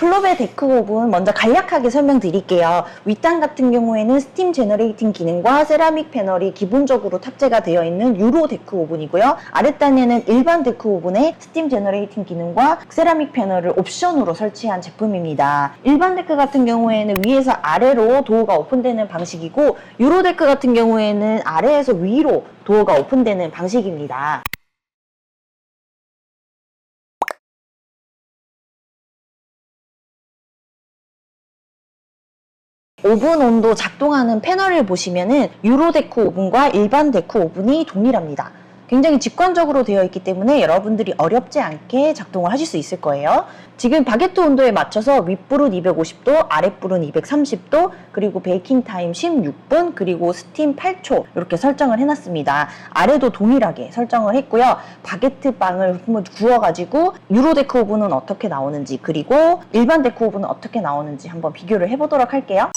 플로베 데크 오븐 먼저 간략하게 설명드릴게요. 윗단 같은 경우에는 스팀 제너레이팅 기능과 세라믹 패널이 기본적으로 탑재가 되어 있는 유로 데크 오븐이고요. 아랫단에는 일반 데크 오븐에 스팀 제너레이팅 기능과 세라믹 패널을 옵션으로 설치한 제품입니다. 일반 데크 같은 경우에는 위에서 아래로 도어가 오픈되는 방식이고 유로 데크 같은 경우에는 아래에서 위로 도어가 오픈되는 방식입니다. 오븐 온도 작동하는 패널을 보시면은 유로 데크 오븐과 일반 데크 오븐이 동일합니다. 굉장히 직관적으로 되어 있기 때문에 여러분들이 어렵지 않게 작동을 하실 수 있을 거예요. 지금 바게트 온도에 맞춰서 윗불은 250도, 아랫불은 230도, 그리고 베이킹 타임 16분, 그리고 스팀 8초 이렇게 설정을 해놨습니다. 아래도 동일하게 설정을 했고요. 바게트 빵을 구워가지고 유로 데크 오븐은 어떻게 나오는지, 그리고 일반 데크 오븐은 어떻게 나오는지 한번 비교를 해보도록 할게요.